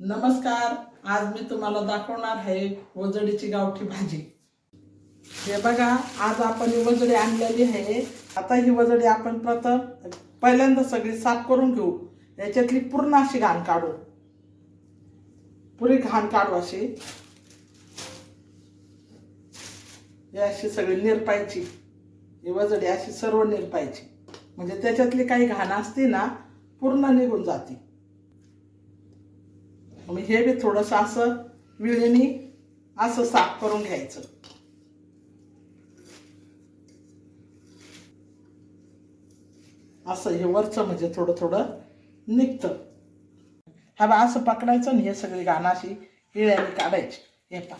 नमस्कार आज मी तुम्हाला दाखवणार आहे वजडीची गावठी भाजी. हे बघा आज आपण ही वजडी आणलेली आहे. आता ही वजडी आपण प्रथम पहिल्यांदा सगळी साफ करून घेऊ. याच्यातली पूर्ण अशी घाण काढू. पुरी घाण काढू अशी. ही अशी सगळी निरपायची ही वजडी अशी सर्व निरपायची म्हणजे त्याच्यातली काही घाण असते ना पूर्ण निघून जाते. मग हे बी थोडंसं असं विळेनी असं साफ करून घ्यायचं. असं हे वरचं म्हणजे थोडं थोडं निघतं. हा बा असं पकडायचं आणि हे सगळी गाणाशी हिळ्याने काढायची. हे पा.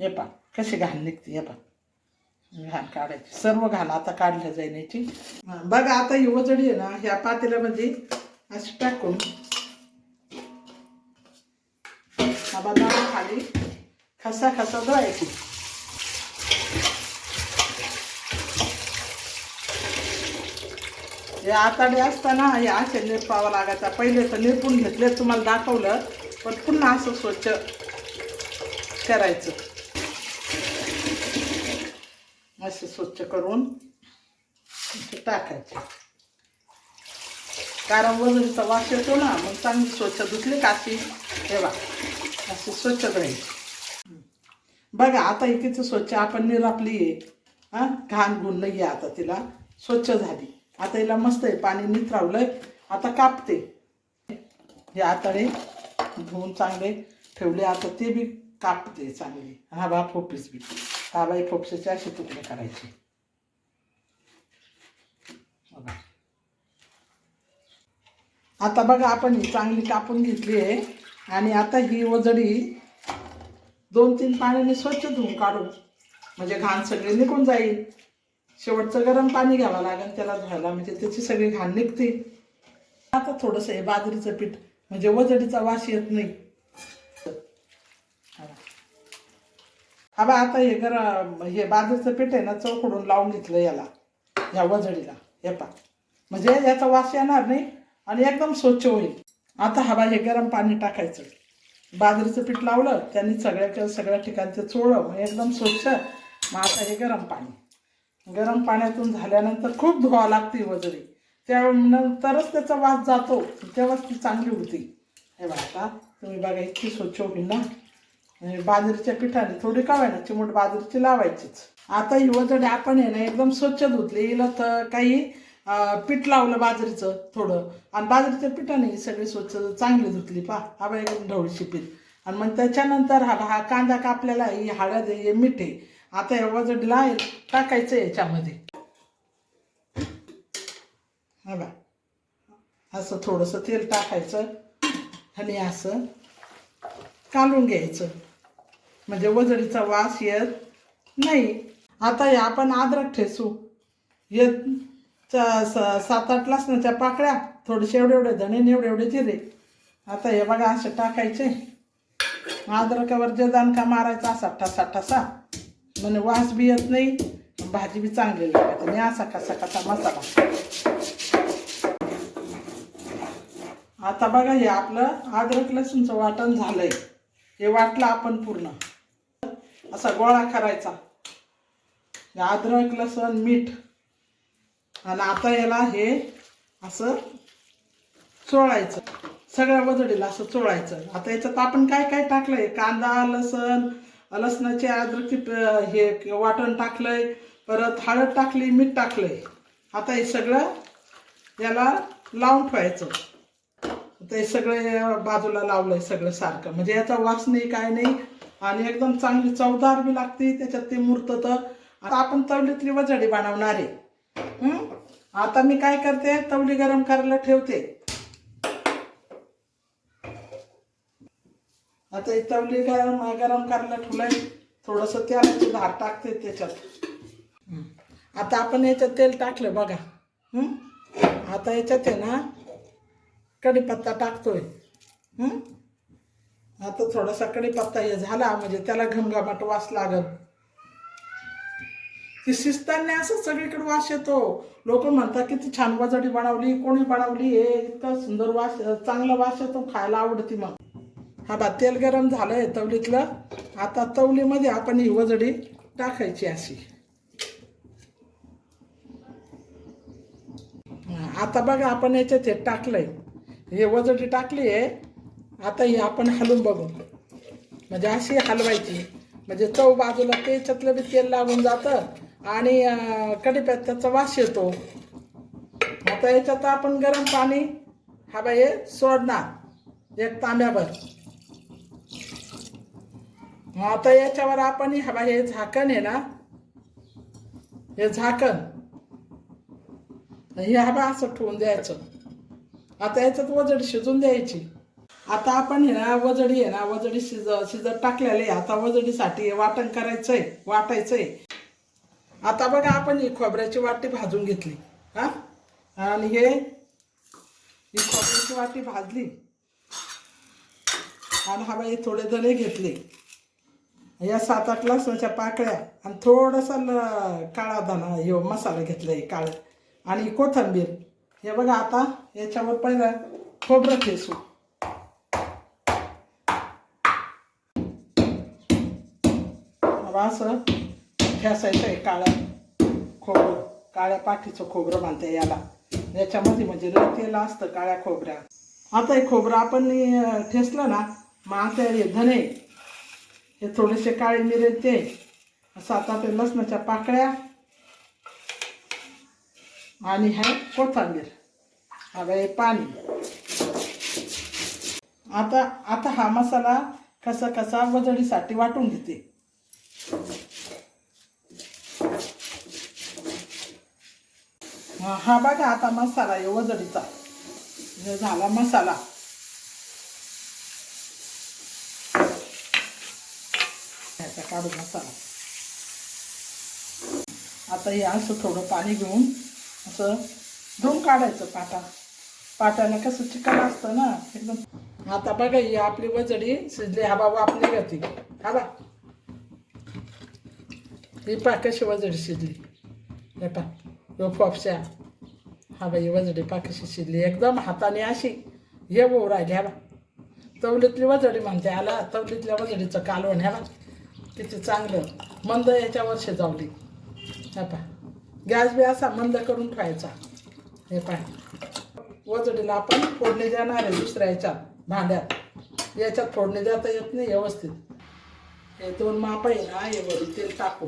हे पा कशी घाण निघते हे पा. घाण काढायची. सर्व घाण आता काढल्या जाईन याची बघा आता ही वजडी आहे ना ह्या पातेल्यामध्ये अशी टाकून. हा बदाम खाली खसा खसा धुवायची. हे आताडे असताना हे असे निरपावं लागायचा. पहिले तर निरपून घेतले तुम्हाला दाखवलं पण पुन्हा असं स्वच्छ करायचं. असं स्वच्छ करून टाकायचं. कारण वजनीचा वास येतो ना मग चांगली स्वच्छ धुतली का अशी ठेवा अशी स्वच्छ राहील बघा आता इकडचं स्वच्छ आपण निरापली आहे. हां? घाण गुण नाही आहे आता तिला. स्वच्छ झाली. आता हिला मस्त आहे पाणी निथरावलंय आता कापते. हे आतडे धुवून चांगले ठेवले आता ते बी कापते चांगली. हा बा फोपीस बी. हा बाई फोपशीचे असे तुकडे करायचे बघा. आता बघा आपण ही चांगली कापून घेतली आहे. आणि आता ही वजडी दोन तीन पाण्याने स्वच्छ धुवून काढू म्हणजे घाण सगळी निघून जाईल. शेवटचं गरम पाणी घ्यावं लागेल त्याला धुवायला म्हणजे त्याची सगळी घाण निघते. आता थोडंसं हे बाजरीचं पीठ म्हणजे वजडीचा वास येत नाही. हा बा आता हे गरम हे बाजरीचं पीठ आहे ना चौकडून लावून घेतलं याला या वजडीला हे पा म्हणजे याचा वास येणार नाही. आणि एकदम स्वच्छ होईल. आता हवा हे गरम पाणी टाकायचं. बाजरीचं पीठ लावलं त्यांनी सगळ्या सगळ्या ठिकाणचं ते चोळलं मग एकदम स्वच्छ. मग आता हे गरम पाणी. गरम पाण्यातून झाल्यानंतर खूप धुवा लागते वजरी त्यानंतरच त्याचा वास जातो. तेव्हाच ती चांगली होती. हे बघा आता तुम्ही बघा इतकी स्वच्छ होईल ना. बाजरीच्या पिठाने थोडी कावायना चिमूट बाजरीची लावायचीच. आता ही वजडी आपण आहे ना एकदम स्वच्छ धुतली हिला तर काही पीठ लावलं बाजरीचं थोडं. आणि बाजरीच्या पिठाने सगळी स्वच्छ चांगली धुतली. पा आबा बा एकदम ढवळीची पीठ. आणि मग त्याच्यानंतर हा हा कांदा कापलेला ही हळद हे मीठ आहे. आता या वजडीला आहे टाकायचं याच्यामध्ये. हा बा. असं थोडंसं तेल टाकायचं. आणि असं कालून घ्यायचं. म्हणजे वजडीचा वास येत नाही. आता हे आपण अद्रक ठेसू येत सात आठ लसणाच्या पाकळ्या थोडेसे एवढे एवढे धणे एवढे एवढे जिरे. आता हे बघा असे टाकायचे. अद्रकावर जे दाणका मारायचा असा ठसा ठसा. म्हणजे वास बी येत नाही भाजी बी चांगली लागते. आणि असा कसा कसा मसाला. आता बघा हे आपलं अद्रक लसूणचं वाटण झालंय. हे वाटलं आपण पूर्ण. असा गोळा करायचा. अद्रक लसूण मीठ. आणि आता याला हे असं चोळायचं. सगळ्या वजडीला असं चोळायचं. आता याच्यात आपण काय काय टाकलंय? कांदा लसण लसणाचे अद्रकची हे वाटण टाकलंय. परत हळद टाकली मीठ टाकलंय. आता हे सगळं याला लावून ठेवायचं. आता हे सगळं बाजूला लावलंय सगळं सारखं. म्हणजे याचा वास नाही काय नाही. आणि एकदम चांगली चवदार बी लागते. त्याच्यात ते मुरत तर. आता आपण तवलीतली वजडी बनवणार आहे. हम्म आता मी काय करते? तवली गरम करायला ठेवते. आता ही तवली गरम गरम करायला ठेवलंय. थोडंसं तेलाची धार टाकते त्याच्यात. आता आपण याच्यात तेल टाकलं बघा. हम्म आता याच्यात आहे ना कढीपत्ता टाकतोय. हम्म आता थोडासा कढीपत्ता हे झाला म्हणजे त्याला घमघमाट वास लागल. ती शिजताना असं सगळीकडे वास येतो. लोक म्हणतात किती छान वजडी बनवली कोणी बनवली हे इतका सुंदर वास चांगला वास येतो खायला आवडती मग. हा बा तेल गरम झालं आहे तवलीतलं. आता तवलीमध्ये आपण ही वजडी टाकायची अशी. आता बघा आपण याच्यात हे टाकलंय. हे वजडी टाकली आहे. आता ही आपण हलवून बघू. म्हणजे अशी हलवायची. म्हणजे चव बाजूला त्याच्यातलं बी तेल लागून जातं. आणि कडीपत्त्याचा वास येतो. आता याच्यात आपण गरम पाणी हा बाई हे सोडणार. एक तांब्यावर. आता याच्यावर आपण हा बाई हे झाकण आहे ना हे झाकण. हे हवा असं ठेवून द्यायचं. आता याच्यात वजडी शिजून द्यायची. आता आपण हे ना वजडी आहे ना वजडी शिज शिजत टाकलेली आता वजडीसाठी वाटण करायचंय वाटायचंय. आता बघा आपण ही खोबऱ्याची वाटी भाजून घेतली. हा? आणि हे ही खोबऱ्याची वाटी भाजली. आणि हा बाई थोडे धणे घेतले. या सात आठ लसणाच्या पाकळ्या आणि थोडासा काळा दाणा हे मसाला घेतला आहे काळा. आणि कोथंबीर. हे बघा आता याच्यावर पहिला खोबरं ठेसू असं असं ठेसायचं आहे काळं खोबरं काळ्या पाठीचं खोबरं बांधते याला. याच्यामध्ये म्हणजे लय तेल असतं काळ्या खोबऱ्या. आता हे खोबरं आपण ठेसलं ना मग आता हे धने हे थोडेसे काळे मिरे ते सात आठ लसणाच्या पाकळ्या आणि ह्या कोथांबीर. आता हे पाणी. आता आता हा मसाला कसा कसा वजडीसाठी वाटून घेते. हा बघा आता मसाला आहे वजडीचा. झाला मसाला. ह्याचा काढू मसाला. आता हे असं थोडं पाणी घेऊन असं धुवून काढायचं पाटा. पाट्यानं कसं चिकन असतं ना एकदम. आता बघा ही आपली वजडी शिजली हा बाबा आपली गती हा ही पा कशी वजडी शिजली. हे पा. यो पॉपशा हा बाई वजडी पा कशी एकदम हाताने अशी हे होऊ राहिली हा बा तवलीतली वजडी म्हणते आला तवलीतल्या वजडीचं कालवण ह्या बा किती चांगलं मंद याच्यावर शिजवली हे पा गॅस बी असा मंद करून ठेवायचा हे पाय वजडीला आपण फोडणी देणार आहे दुसऱ्या याच्यात भांड्यात याच्यात फोडणी देता येत नाही व्यवस्थित हे दोन माप आहे ना हे वरी तेल टाकू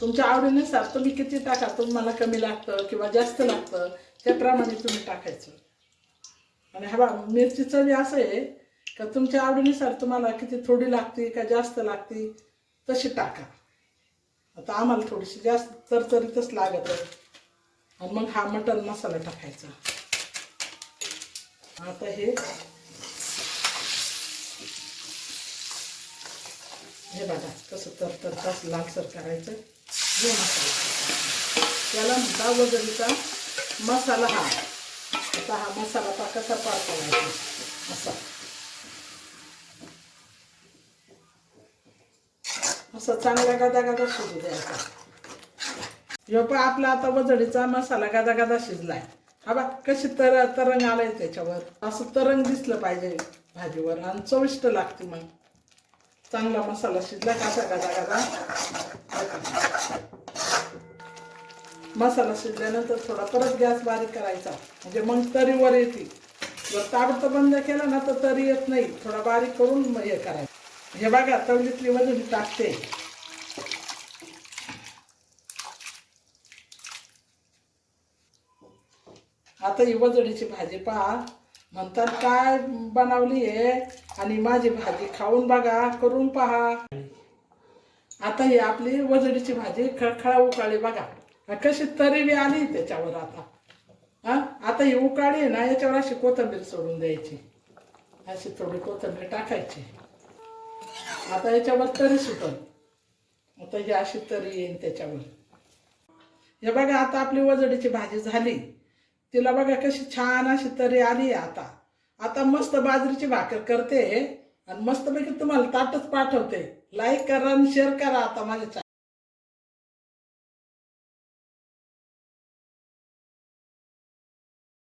तुमच्या आवडीनुसार तुम्ही किती टाका तुम्हाला कमी लागतं किंवा जास्त लागतं त्याप्रमाणे तुम्ही टाकायचं. आणि हा बा मिरचीचं बी असं आहे का तुमच्या आवडीनुसार तुम्हाला किती थोडी लागते का जास्त लागते तशी टाका. आता आम्हाला थोडीशी जास्त तरतरीतच लागत आणि मग हा मटन मसाला टाकायचा. आता हे हे बघा कसं तर तर तास लालसर करायचं. हे मसाला त्याला म्हणता वजनीचा मसाला हा. आता हा मसाला पा कसा पार करायचा? असा. असं चांगला गादा गादा शिजू द्यायचा. ह्यो पण आपला आता वजडीचा मसाला गादा गादा शिजलाय. हा बा कशी तर तरंग आलाय त्याच्यावर. असं तरंग दिसलं पाहिजे भाजीवर आणि चविष्ट लागते मग. चांगला मसाला शिजला काचा गादा गादा. मसाला शिजल्यानंतर थोडा परत गॅस बारीक करायचा. म्हणजे मग तरीवर येते. जर ताबडतोब बंद केला ना तर तरी येत नाही. थोडा बारीक करून मग हे करायचं. हे बघा तवलीतली वजन टाकते. आता ही वजडीची भाजी पहा. म्हणतात काय बनवली आहे आणि माझी भाजी खाऊन बघा करून पहा. आता ही आपली वजडीची भाजी खळखळा उकाळी बघा. कशी तरी बी आली त्याच्यावर आता. हा? आता ही उकाळी ना याच्यावर अशी कोथिंबीर सोडून द्यायची. अशी थोडी कोथंबीर टाकायची. आता याच्यावर तरी सुटल. आता ही अशी तरी येईन त्याच्यावर. हे बघा आता आपली वजडीची भाजी झाली. तिला बघा कशी छान अशी तरी आली आता. आता मस्त बाजरीची भाकर करते आणि मस्तपैकी तुम्हाला ताटच पाठवते. लाईक करा आणि शेअर करा आता माझ्या